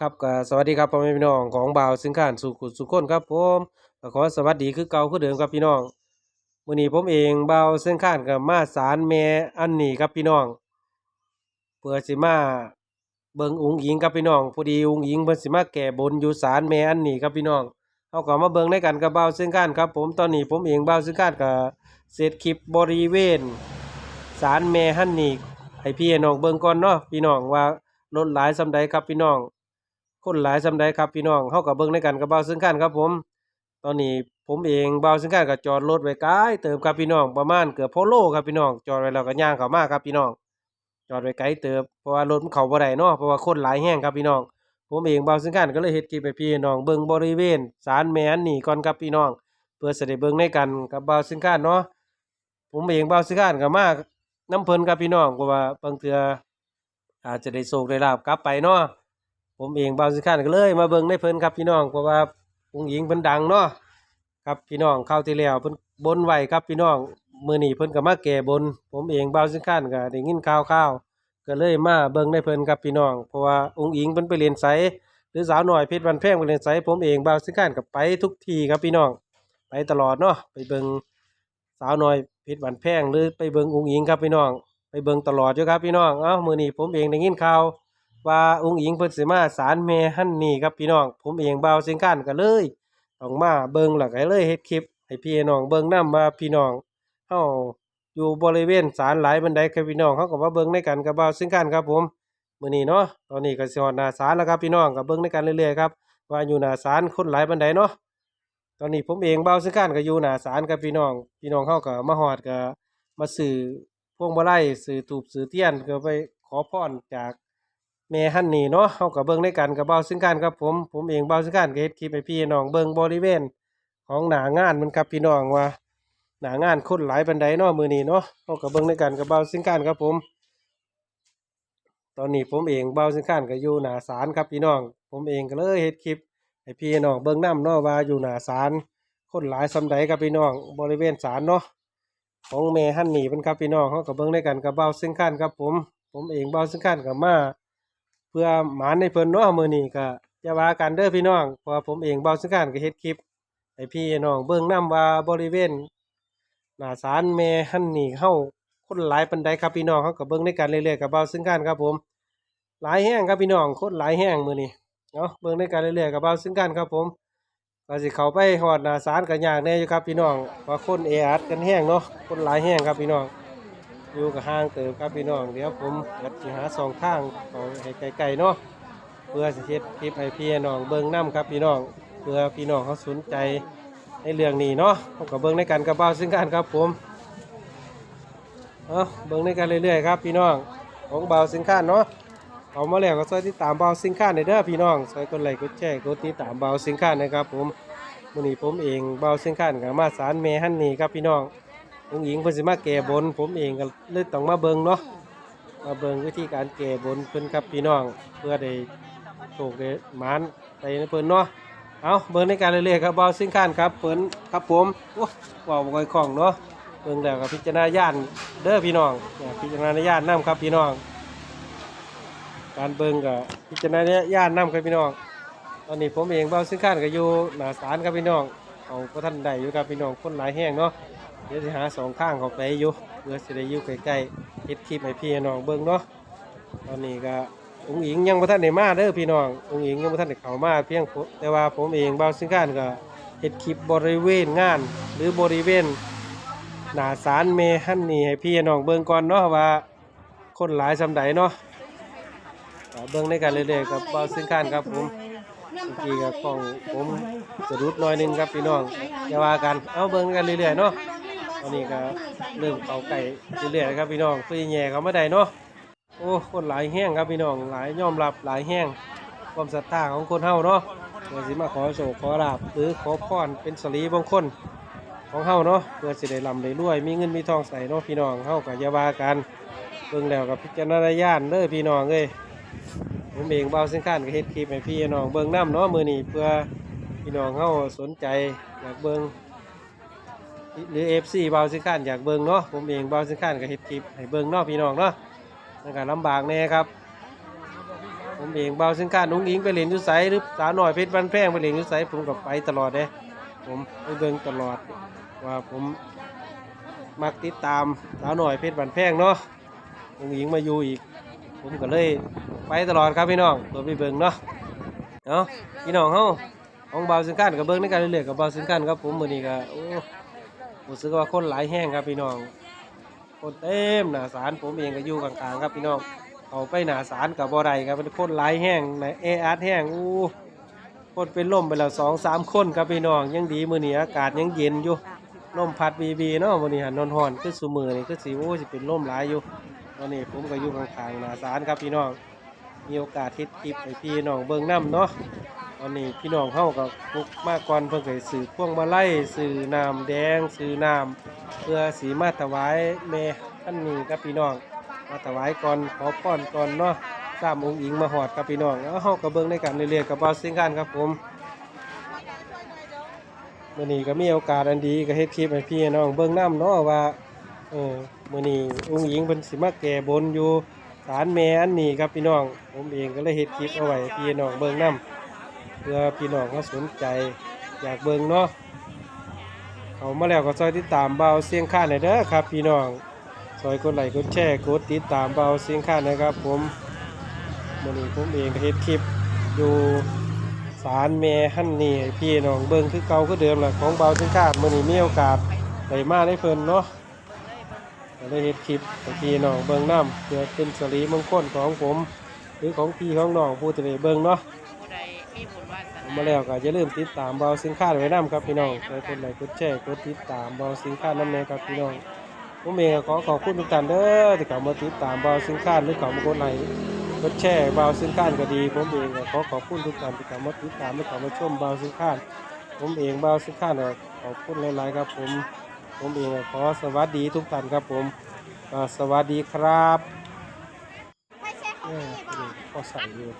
ครับก็สวัสดีครับพ่อแม่พี่น้องของบ่าวซึ่งข้านสู่ขุสุขคนครับผมก็ขอสวัสดีคือเก่าคือเดิมครับพี่น้องมื้อนี้ผมเองบ่าวซึ่งข้านกับมาสารแม่อันนี้ครับพี่น้องเพื่อสิมาเบิ่งอุ๋งอิงครับพี่น้องพอดีอุ๋งอิงเพิ่นสิมาแก้บนอยู่ศาลแม่อันนี้ครับพี่น้องเฮาก็มาเบิ่งในกันกับบ่าวซึ่งข้านครับ ผมตอนนี้ผมเองบ่าวซึ่งข้านก็เสร็จคลิปบริเวณศาลแม่ฮันนี่ให้พี่น้องเบิ่งก่อนเนาะพี่น้องว่ารถหลายซำใดครับพี่น้อง คนหลายซำใดครับพี่น้องเฮากับเบิ่งในกันกับเบาซึ่งกันครับผม ตอนนี้ผมเองเบาซึ่งกันก็จอดรถไว้ไกลเติมครับพี่น้องประมาณเกือบโพโลครับพี่น้องจอดไว้แล้วก็ย่างเข้ามาครับพี่น้อง จอดไว้ไกลเติบเพราะว่ารถมันเข้าบ่ได้เนาะเพราะว่าคนหลายแห้งครับพี่น้อง ผมเองเบาซึ่งกันก็เลยเฮ็ดคลิปให้พี่น้องเบิ่งบริเวณศาลแม่นนี่ก่อนครับพี่น้อง เพื่อสิได้เบิ่งในกันกับเบาซึ่งกันเนาะผมเองเบาซึ่งกันก็มาน้ำเพลินครับพี่น้องเพราะว่าบางเทื่ออาจจะได้โชคได้ลาบกลับไปเนาะ ผมเองบาวสิขันก็เลย มาเบิ่งในเพิ่นครับพี่น้องเพราะว่าผู้หญิงเพิ่นดังเนาะครับพี่น้องเข้าวที่แล้วเพิ่นบนไว้ครับพี่น้องมื้อนี้เพิ่นก็มาแก้บน ผมเองบาวสิขันก็ได้ยินข่าวๆก็เลยมาเบิ่งในเพิ่นครับพี่น้องเพราะว่าองค์หญิงเพิ่นไปเรียนไสหรือสาวหน้อยเพชรวันแพงไปเรียนไสผมเองบาวสิขันก็ไปทุกทีครับพี่น้อง ไปตลอดเนาะไปเบิ่งสาวหน้อยเพชรวันแพงหรือไปเบิ่งองค์หญิงครับพี่น้อง ไปเบิ่งตลอดอยู่ครับพี่น้องเอ้ามื้อนี้ผมเองได้ยินข่าว ว่าองค์หญิงเพิ่นสิมาศาลแม่ฮั่นนี่ครับพี่น้องผมเองเบาเสียงข้านก็เลยต้องมาเบิ่งแล้วก็เลยเฮ็ดคลิปให้พี่น้องเบิ่งนํว่าพี่น้องเฮาอยู่บริเวณศาลหลายบันไดครับพี่น้องเฮาก็มาเบิ่งในกันกับเบาวเสียงข้านครับผมมื้อนี้เนาะตอนนี้ก็สิฮอดหน้าศาลแล้วครับพี่น้องก็เบิ่งในกันเรื่อยๆครับว่าอยู่หน้าศาลคนหลายบันไดเนาะตอนนี้ผมเองเบาวเสียงข้านก็อยู่หน้าศาลครับพี่น้อง พี่น้องเฮาก็มาฮอดก็มาซื้อพวงมาลัยซื้อธูปซื้อเทียนก็ไปขอพรจาก แม่ฮั่นนี่เนาะเฮาก็เบิ่งในกันกับเบาซึ่งกันครับผมผมเองเบาซึ่งกันก็เฮ็ดคลิปให้พี่น้องเบิ่งบริเวณของหนางานมันครับพี่น้องว่าหนางานคนหลายปานใดเนาะมือนี้เนาะเฮาก็เบิ่งในกันกับเบาซึ่งกันครับผม ตอนนี้ผมเองเบาซึ่งกันก็อยู่หนาศาลครับพี่น้อง ผมเองก็เลยเฮ็ดคลิปให้พี่น้องเบิ่งนํเนาะว่าอยู่หนาศาลคนหลายซำใดครับพี่น้องบริเวณศาลเนาะของแม่ฮั่นนี่เพิ่นครับพี่น้องเฮาก็เบิ่งในกันกับเบาซึ่งกันครับผม ผมเองเบาซึ่งกันก็มา พื่อหมานในเพิ่นเนาะมื้อนี้ก็จะว่ากันเด้อพี่น้องเพราะผมเองเบาสังการก็เฮ็ดคลิปให้พี่น้องเบิ่งนํว่าบริเวณหน้าศาลแม่ฮั่นนี่เฮาคนหลายปานใดครับพี่น้องเฮาก็เบิ่งในกันเรื่อยๆกับเบาสังการครับผม หลายแห้งครับพี่น้องคนหลายแห้งมื้อนี้เนาะเบิ่งในกันเรื่อยๆกับเบาสังการครับผมก็สิเข้าไปฮอดหน้าศาลก็ยากแน่อยู่ครับพี่น้องเพราะคนแออัดกันแห้งเนาะคนหลายแห้งครับพี่น้อง อยู่กับห้างเติบครับพี่น้องเดี๋ยวผมจะหาสองทางเอาให้ไกลๆเนาะเพื่อสิเฮ็ดคลิปให้พี่น้องเบิ่งนํครับพี่น้องเพื่อพี่น้องเขาสนใจในเรื่องนี้เนาะผมก็เบิ่งในกันกับเบ้าซึ่งกันครับผมเอาเบิ่งในกันเรื่อยๆครับ พี่น้องของเบาสิงค้านเนาะเอามาแล้วก็ช่วยติดตามเบาสิงค้านในเด้อพี่น้องช่วยกดไลค์กดแชร์กดติดตามเบาสิงค้านนะครับผมมื้อนี้ผมเองเบาสิงค้านก็มาสารเมฮั่นนี่ครับพี่น้อง ผู้หญิงเพิ่นสิมาแก่บน ผมเองก็เลยต้องมาเบิ่งเนาะมาเบิ่งวิธีการแก่บนเพิ่นครับพี่น้อง เพื่อได้โชคได้หมานไปในเพิ่นเนาะเอาเบิ่งในการเรื่อยๆครับเบาสิ่งข้านครับเพิ่นครับผมโอ้ว้าวบ่ค่อยคล่องเนาะเบิ่งแล้วก็พิจารณาญาณเด้อพี่น้องเนี่ยพิจารณาญาณนํครับพี่น้อง การเบิ่งก็พิจารณาญาณนํครับพี่น้อง ตอนนี้ผมเองเบาสิ่งข้านก็อยู่หน้าศาลครับพี่น้องเอาพระท่านได้อยู่ครับพี่น้องคนหลายแห้งเนาะ เดี๋ยวสิหาสองข้างเขาไปอยู่เพื่อสิได้อยู่ใกล้ๆเฮ็ดคลิปให้พี่น้องเบิ่งเนาะตอนนี้ก็องค์หญิงยังบ่ทันได้มาเด้อพี่น้ององค์หญิงยังบ่ทันได้เข้ามาเพียงแต่ว่าผมเองบาวสิงการก็เฮ็ดคลิปบริเวณงาน หรือบริเวณหน้าศาลเมฮันนี่ให้พี่น้องเบิ่งก่อนเนาะว่าคนหลายซำใดเนาะเบิ่งในกันเรื่อยๆกับบ่าวสิงการครับผมเมื่อกี้ก็กล้องผมสะดุดหน่อยหนึงครับพี่น้องอย่าว่ากันเอาเบิ่งกันเรื่อยๆเนาะ ตอนนี้ก็เริ่มเขาไก่เรื่อยๆครับพี่น้องเพื่อแย่เขาไม่ได้เนาะโอ้คนหลายแห้งครับพี่น้องหลายยอมรับหลายแห้งความศรัทธาของคนเฮาเนาะเพื่อสิมาขอโชคขอลาบหรือขอพรเป็นสรีบางคนของเฮาเนาะเพื่อสิได้ร่ำได้รวย มีเงินมีทองใส่เนาะพี่น้องเฮากับยาบากันเบิ่งแล้วกับพิจารณาญาณเด้อพี่น้องเอ้ยผมเองเบาเส้นข้านก็เฮ็ดคลิปให้พี่น้องเบิ่งน้ำเนาะมือนี้เพื่อพี่น้องเฮาสนใจอยากเบิ่ง หรือ FC เบาสิข้านอยากเบิ่งเนาะผมเองเบาสิข้านก็เฮ็ดคลิปให้เบิ่งเนาะพี่น้องเนาะมันก็ลำบากแน่ครับ ผมเองเบาสินค้านุ้งอิงไปเล่นยุไสหรือสาวหน่อยเพชรบ้านแพงไปเล่นยุไสผมก็ไปตลอดเด้ผมไปเบิ่งตลอดว่าผมมักติดตามสาวหน่อยเพชรบ้านแพงเนาะนุ้งอิงมาอยู่อีก ผมก็เลยไปตลอดครับพี่น้องตัวไปเบิ่งเนาะเนาะพี่น้องเฮาของเบาสินค้ากับเบิ่งในการเรื่อยๆกับเบาสินค้าครับผมมื้อนี้ก็โอ้ รู้สึกว่าคนหลายแห้งครับพี่น้อง คนเต็มหนาศาลผมเองก็อยู่กลางๆครับพี่น้องเอาไปหนาศาลกับบ่ได้ครับเป็นคนหลายแห้งในเออาร์แห้งอู้คนเป็นลมไปแล้วสองสามคนครับพี่น้องยังดีมื้อนี้อากาศยังเย็นอยู่ลมพัดบีบีเนาะมื้อนี้หันนอนๆคือซุมื้อนี่คือสิโอ้สิเป็นลมหลายอยู่ตอนนี้ผมก็อยู่ข้างๆหนาศาลครับพี่น้องมีโอกาสเฮ็ดคลิปให้พี่น้องเบิ่งนํเนาะ อนนี้พี่น้องเฮาก็ปลุกมาก่อนเพิ่นก็ซื้อพวงมาไลัยซื้อน้ำแดงซื้อน้ำเพื่อสีมาถวายแม่ท่านนี้กับพี่น้องมาถวายก่อนขอพรก่อนเนาะสามองค์หญิงมาหอดกับพี่น้องแล้วเฮาก็เบิ่งในกันเรื่อยๆกับบ่าวสิงคันครับผมมื้อนี้ก็มีโอกาสอันดีก็เฮ็ดคลิปให้พี่น้องเบิ่งนํเนาะว่าเออมื้อนี้องค์หญิงเพิ่นสิมาแก้บนอยู่ศาลแม่อันนี้ครับพี่น้อง ผมเองก็เลยเฮ็ดคลิปเอาไว้พี่น้องเบิ่งนํ เพื่อพี่น้องเขาสนใจอยากเบิ่งเนาะเขามาแล้วก็ซอยติดตามเบาเสียงข้าหน่อยเด้อครับ พี่น้องซอยกดไลค์กดแชร์กดติดตามเบาเสียงข้านะครับ ผมวันนี้ผมเองเฮ็ดคลิปอยู่สารแม่ฮั่นนี่พี่น้องเบิ่งคือเก่าคือเดิมแหละของเบาเสียงข้านมื้อนี้มีโอกาสได้มาได้เพิ่นเนาะได้เฮ็ดคลิปพี่น้องเบิ่งนํเพื่อเป็นสริมงคลของผม หรือของพี่ของน้องผู้ที่ได้เบิ่งเนาะ มีบุญวาสนามาแล้วก็อย่าลืมติดตามเบาสินค้าไว้นํครับพี่น้องใครกดไลค์กดแชร์กดติดตามเบาสินค้าน้ำแน่ครับพี่น้องผมเองก็ขอขอบคุณทุกท่านเด้อที่เข้ามาติดตามเบาสินค้าหรือเข้ามากดไลค์กดแชร์เบาสินค้าก็ดี ผมเองก็ขอขอบคุณทุกท่านที่เข้ามาติดตามและเข้ามาชมเบาสินค้าผมเองเบาสินค้าก็ขอบคุณหลายๆครับ ผมผมเองก็ขอสวัสดีทุกท่านครับผมอ่าสวัสดีครับไม่ใช่เขาเออมีบอกพอใส่อยู่